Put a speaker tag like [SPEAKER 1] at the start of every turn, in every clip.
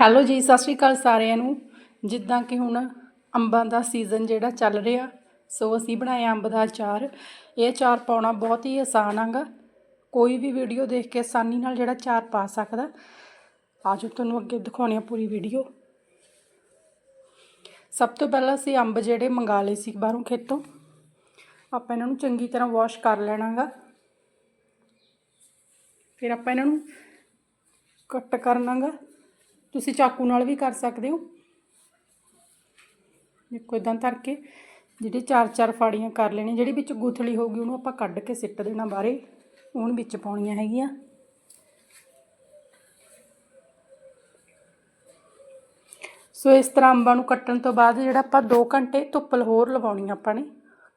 [SPEAKER 1] Hello ਜੀ, ਸਤਿ ਸ਼੍ਰੀ ਅਕਾਲ ਸਾਰਿਆਂ ਨੂੰ। ਜਿੱਦਾਂ ਕਿ ਹੁਣ ਅੰਬਾਂ ਦਾ ਸੀਜ਼ਨ ਜਿਹੜਾ ਚੱਲ ਰਿਹਾ, ਸੋ ਅਸੀਂ ਬਣਾਇਆ ਅੰਬ ਦਾ ਅਚਾਰ। ਇਹ ਅਚਾਰ ਪਾਉਣਾ ਬਹੁਤ ਹੀ ਆਸਾਨ ਹੈਗਾ ਕੋਈ ਵੀ ਵੀਡੀਓ ਦੇਖ ਕੇ ਆਸਾਨੀ ਨਾਲ ਜਿਹੜਾ ਅਚਾਰ ਪਾ ਸਕਦਾ। ਆਜੋ ਤੁਹਾਨੂੰ ਅੱਗੇ ਦਿਖਾਉਣੀ ਆ ਪੂਰੀ ਵੀਡੀਓ ਸਭ ਤੋਂ ਪਹਿਲਾਂ ਅਸੀਂ ਅੰਬ ਜਿਹੜੇ ਮੰਗਾ ਲਏ ਸੀ ਬਾਹਰੋਂ ਖੇਤੋਂ। ਆਪਾਂ ਇਹਨਾਂ ਨੂੰ ਚੰਗੀ ਤਰ੍ਹਾਂ ਵਾਸ਼ ਕਰ ਲੈਣਾਗਾ। ਫਿਰ ਆਪਾਂ ਇਹਨਾਂ ਨੂੰ ਕੱਟ ਕਰਨਾਗਾ। ਤੁਸੀਂ ਚਾਕੂ ਨਾਲ ਵੀ ਕਰ ਸਕਦੇ ਹੋ। ਦੇਖੋ ਇਦਾਂ ਧਰ ਕੇ ਜਿਹੜੇ ਚਾਰ ਚਾਰ ਫਾੜੀਆਂ ਕਰ ਲੈਣੀ ਜਿਹੜੀ ਵਿੱਚ ਗੁਥਲੀ ਹੋਊਗੀ ਉਹਨੂੰ ਆਪਾਂ ਕੱਢ ਕੇ ਸਿੱਟ ਦੇਣਾ ਬਾਹਰੇ, ਉਹਨ ਵਿੱਚ ਪਾਉਣੀਆਂ ਹੈਗੀਆਂ। ਸੋ ਇਸ ਤਰ੍ਹਾਂ ਅੰਬਾਂ ਨੂੰ ਕੱਟਣ ਤੋਂ ਬਾਅਦ ਜਿਹੜਾ ਆਪਾਂ 2 ਘੰਟੇ ਧੁੱਪ ਹੋਰ ਲਵਾਉਣੀ ਆਪਾਂ ਨੇ,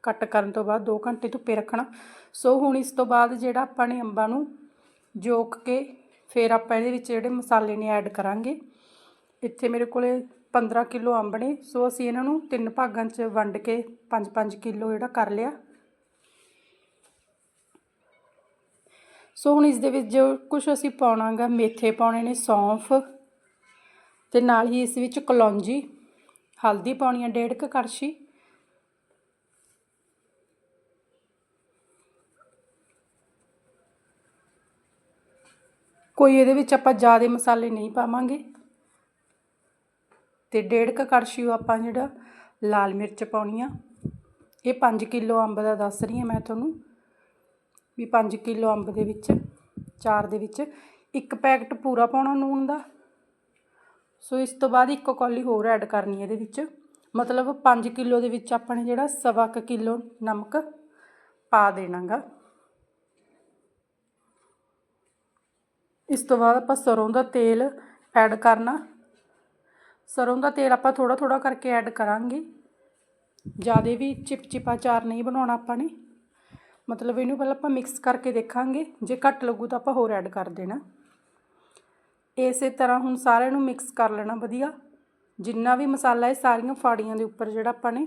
[SPEAKER 1] ਕੱਟ ਕਰਨ ਤੋਂ ਬਾਅਦ 2 ਘੰਟੇ ਧੁੱਪੇ ਰੱਖਣਾ। ਸੋ ਹੁਣ ਇਸ ਤੋਂ ਬਾਅਦ ਜਿਹੜਾ ਆਪਾਂ ਨੇ ਅੰਬਾਂ ਨੂੰ ਜੋਕ ਕੇ ਫਿਰ ਆਪਾਂ ਇਹਦੇ ਵਿੱਚ ਜਿਹੜੇ ਮਸਾਲੇ ਨੇ ਐਡ ਕਰਾਂਗੇ। ਇੱਥੇ ਮੇਰੇ ਕੋਲੇ 15 ਕਿਲੋ ਅੰਬ ਨੇ, ਸੋ ਅਸੀਂ ਇਹਨਾਂ ਨੂੰ ਤਿੰਨ ਭਾਗਾਂ 'ਚ ਵੰਡ ਕੇ 5-5 ਕਿਲੋ ਜਿਹੜਾ ਕਰ ਲਿਆ। ਸੋ ਹੁਣ ਇਸ ਦੇ ਵਿੱਚ ਜੋ ਕੁਝ ਅਸੀਂ ਪਾਉਣਾਗਾ, ਮੇਥੇ ਪਾਉਣੇ ਨੇ ਸੌਂਫ ਤੇ ਨਾਲ ਹੀ ਇਸ ਵਿੱਚ ਕਲੌਂਜੀ, ਹਲਦੀ ਪਾਉਣੀ ਹੈ ਡੇਢ ਕੁ ਕੜਛੀ। ਕੋਈ ਇਹਦੇ ਵਿੱਚ ਆਪਾਂ ਜ਼ਿਆਦਾ ਮਸਾਲੇ ਨਹੀਂ ਪਾਵਾਂਗੇ। ਤੇ ਡੇਢ ਕੁ ਕੜਛੀ ਆਪਾਂ ਜਿਹੜਾ ਲਾਲ ਮਿਰਚ ਪਾਉਣੀ ਆ। ਇਹ 5 ਕਿਲੋ ਅੰਬ ਦਾ ਦੱਸ ਰਹੀ ਹਾਂ ਮੈਂ ਤੁਹਾਨੂੰ। ਵੀ 5 ਕਿਲੋ ਅੰਬ ਦੇ ਵਿੱਚ, ਚਾਰ ਦੇ ਵਿੱਚ ਇੱਕ ਪੈਕਟ ਪੂਰਾ ਪਾਉਣਾ ਨੂਣ ਦਾ। ਸੋ ਇਸ ਤੋਂ ਬਾਅਦ ਇੱਕ ਕੌਲੀ ਹੋਰ ਐਡ ਕਰਨੀ ਇਹਦੇ ਵਿੱਚ। ਮਤਲਬ 5 ਕਿਲੋ ਦੇ ਵਿੱਚ ਆਪਾਂ ਨੇ ਜਿਹੜਾ ਸਵਾ ਕੁ ਕਿਲੋ ਨਮਕ ਪਾ ਦੇਣਾਗਾ। ਇਸ ਤੋਂ ਬਾਅਦ ਆਪਾਂ ਸਰੋਂ ਦਾ ਤੇਲ ਐਡ ਕਰਨਾ। ਸਰੋਂ ਦਾ ਤੇਲ ਆਪਾਂ ਥੋੜਾ ਥੋੜਾ ਕਰਕੇ ਐਡ ਕਰਾਂਗੇ। ਜ਼ਿਆਦਾ ਵੀ ਚਿਪਚਿਪਾ ਚਾਰ ਨਹੀਂ ਬਣਾਉਣਾ ਆਪਾਂ ਨੇ। ਮਤਲਬ ਇਹਨੂੰ ਪਹਿਲਾਂ ਆਪਾਂ ਮਿਕਸ ਕਰਕੇ ਦੇਖਾਂਗੇ। ਜੇ ਘੱਟ ਲੱਗੂ ਤਾਂ ਆਪਾਂ ਹੋਰ ਐਡ ਕਰ ਦੇਣਾ। ਇਸੇ ਤਰ੍ਹਾਂ ਹੁਣ ਸਾਰਿਆਂ ਨੂੰ ਮਿਕਸ ਕਰ ਲੈਣਾ ਵਧੀਆ। ਜਿੰਨਾ ਵੀ ਮਸਾਲਾ ਹੈ ਸਾਰੀਆਂ ਫਾੜੀਆਂ ਦੇ ਉੱਪਰ ਜਿਹੜਾ ਆਪਾਂ ਨੇ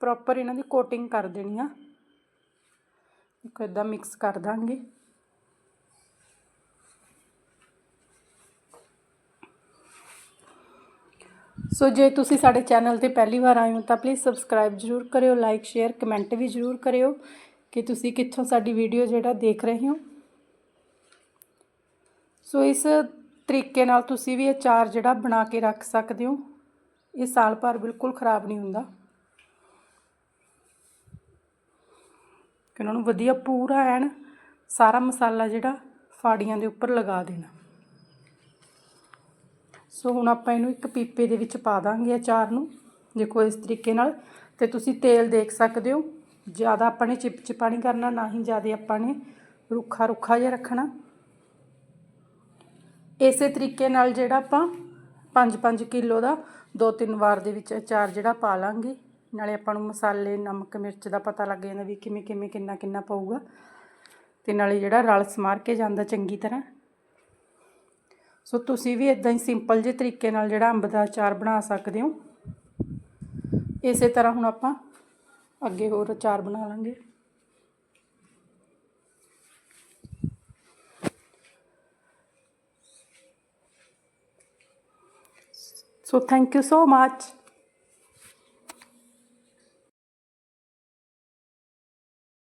[SPEAKER 1] ਪ੍ਰੋਪਰ ਇਹਨਾਂ ਦੀ ਕੋਟਿੰਗ ਕਰ ਦੇਣੀ ਆ। ਦੇਖੋ ਇਦਾਂ ਮਿਕਸ ਕਰ ਦਾਂਗੇ। ਸੋ ਜੇ ਤੁਸੀਂ ਸਾਡੇ ਚੈਨਲ ਤੇ ਪਹਿਲੀ ਵਾਰ ਆਏ ਹੋ ਤਾਂ ਪਲੀਜ਼ ਸਬਸਕ੍ਰਾਈਬ ਜ਼ਰੂਰ ਕਰਿਓ ਲਾਈਕ ਸ਼ੇਅਰ ਕਮੈਂਟ ਵੀ ਜ਼ਰੂਰ ਕਰਿਓ ਕਿ ਤੁਸੀਂ ਕਿੱਥੋਂ ਸਾਡੀ ਵੀਡੀਓ ਜਿਹੜਾ ਦੇਖ ਰਹੇ ਹੋ। ਸੋ ਇਸ ਤਰੀਕੇ ਨਾਲ ਤੁਸੀਂ ਵੀ ਅਚਾਰ ਜਿਹੜਾ ਬਣਾ ਕੇ ਰੱਖ ਸਕਦੇ ਹੋ। ਇਹ ਸਾਲ ਭਰ ਬਿਲਕੁਲ ਖਰਾਬ ਨਹੀਂ ਹੁੰਦਾ। ਕਿ ਉਹਨਾਂ ਨੂੰ ਵਧੀਆ ਪੂਰਾ ਐਨ ਸਾਰਾ ਮਸਾਲਾ ਜਿਹੜਾ ਫਾੜੀਆਂ ਦੇ ਉੱਪਰ ਲਗਾ ਦੇਣਾ। ਸੋ ਹੁਣ ਆਪਾਂ ਇਹਨੂੰ ਇੱਕ ਪੀਪੇ ਦੇ ਵਿੱਚ ਪਾ ਦਾਂਗੇ ਅਚਾਰ ਨੂੰ, ਦੇਖੋ ਇਸ ਤਰੀਕੇ ਨਾਲ। ਤੇ ਤੁਸੀਂ ਤੇਲ ਦੇਖ ਸਕਦੇ ਹੋ, ਜ਼ਿਆਦਾ ਆਪਾਂ ਨੇ ਚਿਪਚਿਪਾ ਨਹੀਂ ਕਰਨਾ, ਨਾ ਹੀ ਜ਼ਿਆਦਾ ਆਪਾਂ ਨੇ ਰੁੱਖਾ ਰੁੱਖਾ ਜਿਹਾ ਰੱਖਣਾ। ਇਸੇ ਤਰੀਕੇ ਨਾਲ ਜਿਹੜਾ ਆਪਾਂ 5-5 ਕਿਲੋ ਦਾ ਦੋ ਤਿੰਨ ਵਾਰ ਦੇ ਵਿੱਚ ਅਚਾਰ ਜਿਹੜਾ ਪਾ ਲਾਂਗੇ। ਨਾਲੇ ਆਪਾਂ ਨੂੰ ਮਸਾਲੇ, ਨਮਕ, ਮਿਰਚ ਦਾ ਪਤਾ ਲੱਗ ਜਾਂਦਾ ਵੀ ਕਿਵੇਂ ਕਿਵੇਂ ਕਿੰਨਾ ਕਿੰਨਾ ਪਊਗਾ। ਤੇ ਨਾਲੇ ਜਿਹੜਾ ਰਲ ਸਮਾਰ ਕੇ ਜਾਂਦਾ ਚੰਗੀ ਤਰ੍ਹਾਂ। ਸੋ ਤੁਸੀਂ ਵੀ ਇਦਾਂ ਹੀ ਸਿੰਪਲ ਜਿਹੇ ਤਰੀਕੇ ਨਾਲ ਜਿਹੜਾ ਅੰਬ ਦਾ ਅਚਾਰ ਬਣਾ ਸਕਦੇ ਹੋ ਇਸੇ ਤਰ੍ਹਾਂ ਹੁਣ ਆਪਾਂ ਅੱਗੇ ਹੋਰ ਅਚਾਰ ਬਣਾ ਲਾਂਗੇ So thank you so much.